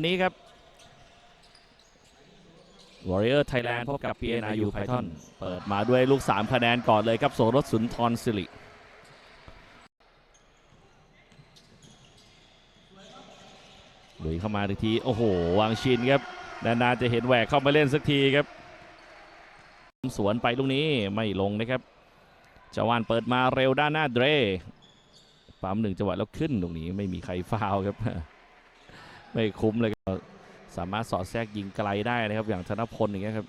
วันนี้ครับ Warrior Thailand พบกับ PNRU Python เปิดมาด้วยลูก 3 คะแนนก่อนเลยครับ โสรสสุนทรสิริลุยเข้ามาทีที โอ้โห วางชินครับ นานๆจะเห็นแหวกเข้ามาเล่นสักทีครับ สวนไปลูกนี้ไม่ลงนะครับจาวานเปิดมาเร็วด้านหน้าเดร ปั๊มหนึ่งจังหวะแล้วขึ้นตรงนี้ไม่มีใครฟาวครับ ไม่คุ้มเลยครับสามารถสอดแทรกยิงไกลได้นะครับ อย่างธนพลอย่างเงี้ยครับ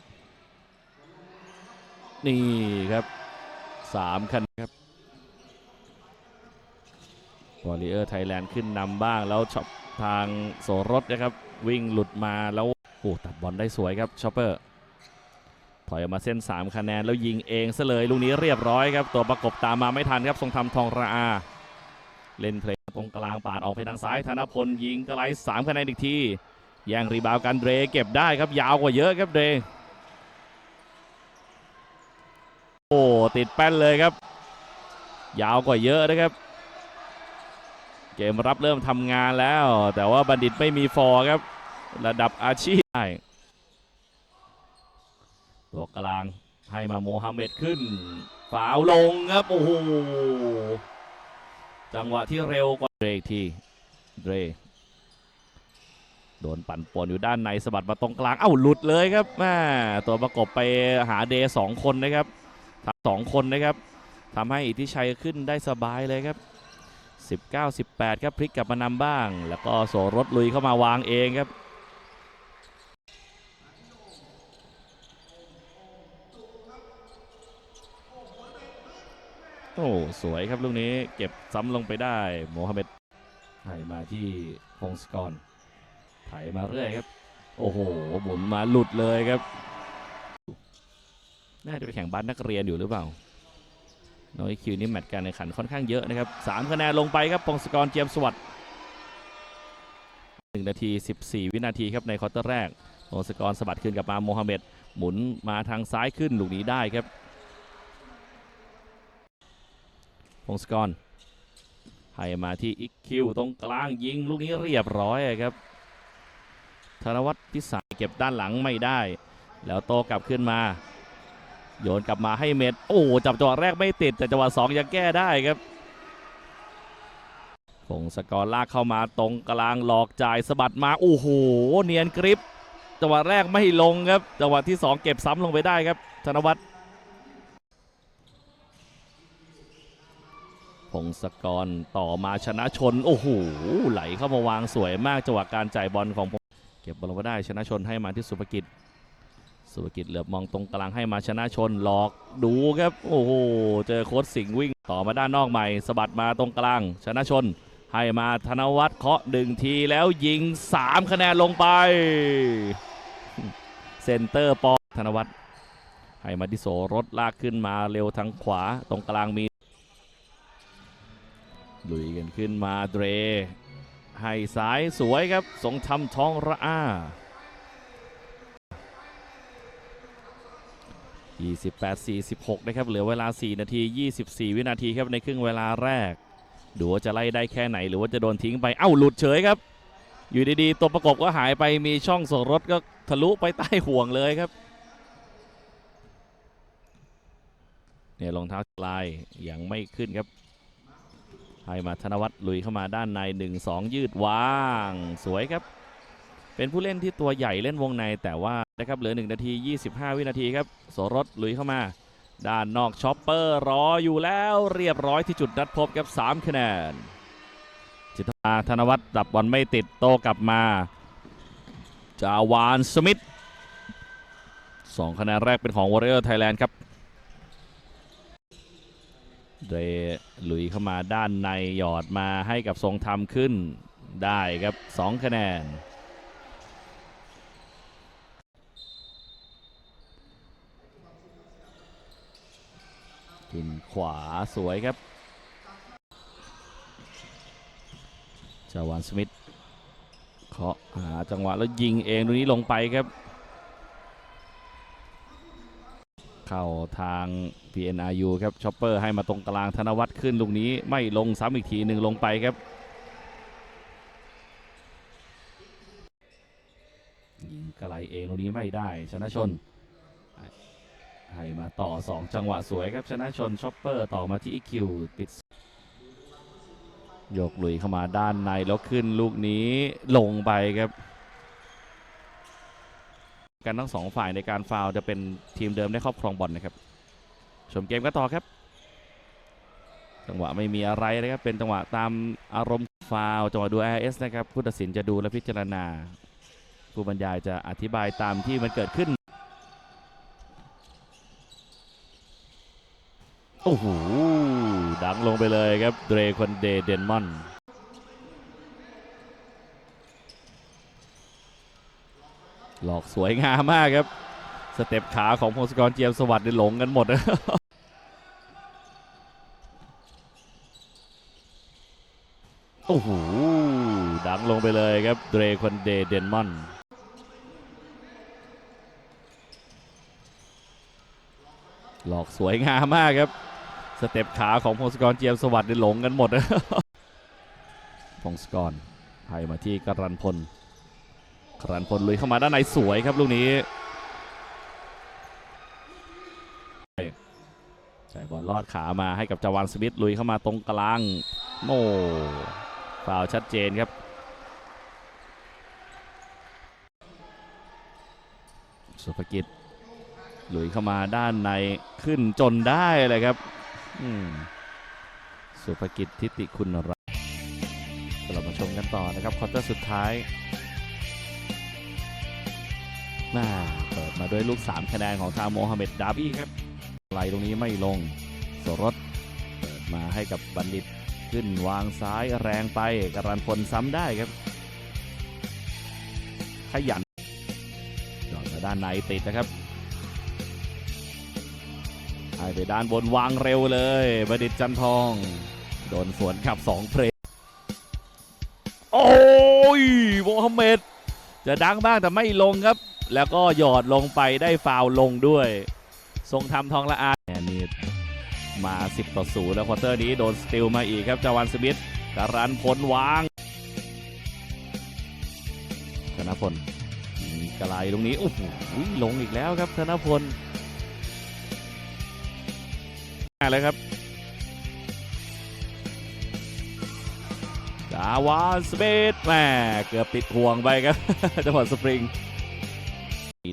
นี่ครับสามคะแนนครับวอริเออร์ไทยแลนด์ขึ้นนำบ้างแล้วช็อปทางโสรถนะครับ วิ่งหลุดมาแล้วโอ้ตัดบอลได้สวยครับชอปเปอร์ถอยออกมาเส้น 3 คะแนน แล้วยิงเองซะเลย ลูกนี้เรียบร้อยครับ ตัวประกบตามมาไม่ทันครับ ทรงทำทองระอา เล่นเพล รงกลางปาดออกไปทางซ้ายธนพลยิงกระไร3คะแนนอีกทีแย่งรีบาวกันเดรเก็บได้ครับยาวกว่าเยอะครับเดรโอ้ติดแป้นเลยครับ ยาวกว่าเยอะนะครับ เกมรับเริ่มทำงานแล้ว แต่ว่าบัณฑิตไม่มีฟอร์ครับ ระดับอาชีพได้ตัวกลางให้มาโมฮัมเหม็ดขึ้นฝาวลงครับ โอ้โห จังหวะที่เร็วกว่าเดรกทีเดรโดนปั่นป่วนอยู่ด้านในสะบัดมาตรงกลาง เอ้าหลุดเลยครับแม่ตัวประกบไปหาเดย์สองคนนะครับสองคนนะครับทำให้อิทธิชัยขึ้นได้สบายเลยครับ 19-18 ครับพลิกกลับมานำบ้าง แล้วก็โสรถลุยเข้ามาวางเองครับ โอ้สวยครับลูกนี้เก็บซ้ำลงไปได้โมฮัมเหม็ดไถมาที่พงศกรไถมาเรื่อยครับ โอ้โหหมุนมาหลุดเลยครับ น่าจะไปแข่งบ้านนักเรียนอยู่หรือเปล่า น้อยคิวนี่แมตช์การแข่งขันค่อนข้างเยอะนะครับสามคะแนนลงไปครับพงศกรเจียมสวัสดิ์หนึ่งนาที 14 วินาทีครับในควอเตอร์แรกพงศกรสะบัดขึ้นกลับมาโมฮัมเหม็ดหมุนมาทางซ้ายขึ้นลูกนี้ได้ครับ พ งศกรให้มาที่อีกคิวตรงกลางยิงลูกนี้เรียบร้อยครับ ธนวัฒน์พิสายเก็บด้านหลังไม่ได้ แล้วโตกลับขึ้นมา โยนกลับมาให้เม็ด โอ้จับจังหวะแรกไม่ติด แต่จังหวะสองยังแก้ได้ครับพงศกรลากเข้ามาตรงกลางหลอกจ่ายสะบัดมา โอ้โห เนียนกริปจังหวะแรกไม่ลงครับจังหวะที่สองเก็บซ้ำลงไปได้ครับ ธนวัฒน์ พงศกรต่อมาชนะชน โอ้โหไหลเข้ามาวางสวยมากจังหวะการจ่ายบอลของพงเก็บบอลมาได้ชนะชนให้มาที่สุภกิจ สุภกิจเหลือบมองตรงกลางให้มาชนะชนหลอกดูครับ โอ้โหเจอโค้ชสิงห์วิ่งต่อมาด้านนอกใหม่สะบัดมาตรงกลาง ชนะชน ให้มาธนวัฒน์เคาะหนึ่งทีแล้วยิง 3 คะแนนลงไป เซนเตอร์ปอธนวัฒน์ให้มาดิโสรถลากขึ้นมาเร็วทางขวาตรงกลางมี ลุยกันขึ้นมาเดร ให้สายสวยครับ สงทำทองระอา28-46 นะครับ เหลือเวลา 4 นาที 24 วินาทีครับในครึ่งเวลาแรก ดูว่าจะไล่ได้แค่ไหนหรือว่าจะโดนทิ้งไป เอ้า หลุดเฉยครับ อยู่ดีๆ ตัวประกบก็หายไปมีช่องส่งรถก็ทะลุไปใต้ห่วงเลยครับ เนี่ยรองเท้าลายยังไม่ขึ้นครับ ให้มาธนวัฒน์ลุยเข้ามาด้านใน 1-2 ยืดวาง สวยครับ เป็นผู้เล่นที่ตัวใหญ่เล่นวงในแต่ว่านะครับเหลือ 1 นาที 25 วินาทีครับโสรถลุยเข้ามา ด้านนอกช็อปเปอร์รออยู่แล้วเรียบร้อยที่จุดนัดพบครับ3คะแนนจิตราธนวัฒน์ดับบอลไม่ติดโตกลับมา จาวานสมิธสองคะแนนแรกเป็นของ Warrior Thailand ครับ เดรลุยเข้ามาด้านในหยอดมาให้กับทรงธรรมขึ้นได้ครับ 2 คะแนน กินขวาสวยครับจาวานสมิธเคาะหาจังหวะแล้วยิงเองตรงนี้ลงไปครับ เข้าทาง PNRU ครับช็อปเปอร์ให้มาตรงกลางธนวัฒน์ขึ้นลูกนี้ไม่ลงซ้ำอีกทีหนึ่งลงไปครับยิงกระไรเองตรงนี้ไม่ได้ชนะชนให้มาต่อ 2 จังหวะสวยครับชนะชนช็อปเปอร์ต่อมาที่อีคิวปิดโยกหลุยเข้ามาด้านในแล้วขึ้นลูกนี้ลงไปครับ กันทั้งสองฝ่ายในการฟาวจะเป็นทีมเดิมได้ครอบครองบอลนะครับ ชมเกมกันต่อครับ จังหวะไม่มีอะไรนะครับ เป็นจังหวะตามอารมณ์ฟาวจังหวะดู RS นะครับผู้ตัดสินจะดูและพิจารณา ผู้บรรยายจะอธิบายตามที่มันเกิดขึ้น โอ้โหดังลงไปเลยครับเดรคอนเดเดนมอน หลอกสวยงามมากครับ สเต็ปขาของพงศกรเจียมสวัสดิ์นี่หลงกันหมดโอ้โห ดังลงไปเลยครับ เดรคอนเดเดนมอนหลอกสวยงามมากครับ สเต็ปขาของพงศกรเจียมสวัสดิ์นี่หลงกันหมดพงศกรให้มาที่กรันพล กรันพลลุยเข้ามาด้านในสวยครับลูกนี้ใช่บอลลอดขามาให้กับจาวานสมิธลุยเข้ามาตรงกลางโม่ฟาวชัดเจนครับสุภกิจลุยเข้ามาด้านในขึ้นจนได้เลยครับสุภกิจทิติคุณรัตน์เรามาชมกันต่อนะครับควอเตอร์สุดท้าย น่าเปิดมาด้วยลูก 3 คะแนนของทางโมฮัมเหม็ดดาบี้ครับไหลตรงนี้ไม่ลงสรสเปิดมาให้กับบัณฑิตขึ้นวางซ้ายแรงไปการันพลซ้ำได้ครับ ขยันหยอดมาด้านในติดนะครับให้ไปด้านบนวางเร็วเลยบัณฑิตจันทอง โดนสวนขับ2เพลงโอ้ยโมฮัมเหม็ดจะดังบ้างแต่ไม่ลงครับ แล้วก็หยอดลงไปได้ฟาวลงด้วย ทรงทำทองละอาแอนนี่มา 10 ต่อ0แล้วควอเตอร์นี้โดนสติลมาอีกครับจาวันสมิธกรันพลวางธนพลกระไรตรงนี้โอ้โหลงอีกแล้วครับธนพลมาเลยครับจาวานสมิธแหมเกือบติดห่วงไปครับจังหวัดสปริง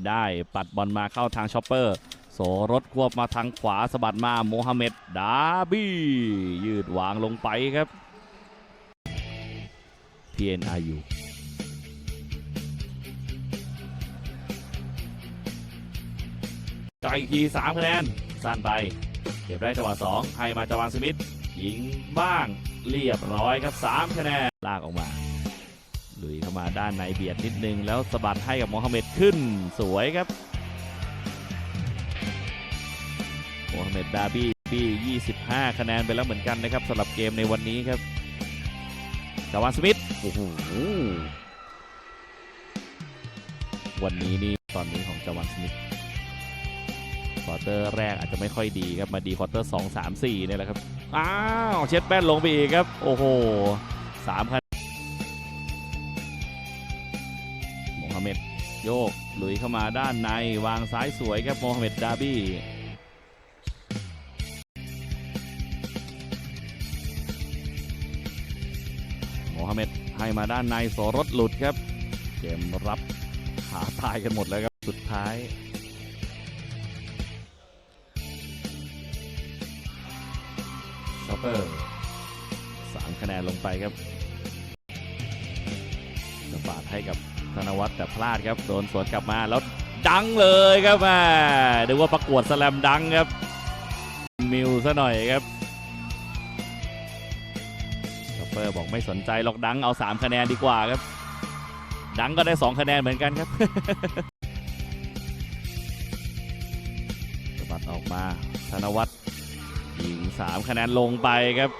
ได้ ปัดบอลมาเข้าทางช็อปเปอร์ โสรถควบมาทางขวาสะบัดมาโมฮัมเหม็ดดาบี้ ยืดวางลงไปครับ PNRU จ่ายอีกทีสามคะแนนสั้นไป เก็บได้จังหวะสองให้มาจาวานสมิธยิงบ้างเรียบร้อยครับสามคะแนนลากออกมา ลุยเข้ามาด้านในเบียดนิดนึง แล้วสะบัดให้กับโมฮัมเหม็ดขึ้นสวยครับโมฮัมเหม็ดดาบี้บี้25 คะแนนไปแล้วเหมือนกันนะครับสำหรับเกมในวันนี้ครับจาวานสมิธโอ้โหวันนี้นี่ตอนนี้ของจาวานสมิธควอเตอร์แรกอาจจะไม่ค่อยดีครับ มาดีควอเตอร์ 2 3 4เนี่ยแหละครับ อ้าว เช็ดแป้นลงไปอีกครับ โอ้โหสามคะ โยกลุยเข้ามาด้านในวางซ้ายสวยครับโมฮัมเหม็ดดาบี้โมฮัมเหม็ดให้มาด้านในโสรถหลุดครับ เกมรับขาตายกันหมดแล้วครับ สุดท้ายช็อปเปอร์สามคะแนนลงไปครับจะปาดให้กับ ธนวัฒน์แต่พลาดครับโดนสวนกลับมาแล้วดังเลยครับแม่ดูว่าประกวดสแลมดังครับ มิวซะหน่อยครับชอปเปอร์บอกไม่สนใจหรอกดังเอา 3 คะแนนดีกว่าครับ ดังก็ได้ 2 คะแนนเหมือนกันครับสะบัดออกมาธนวัฒน์ยิง3คะแนนลงไปครับ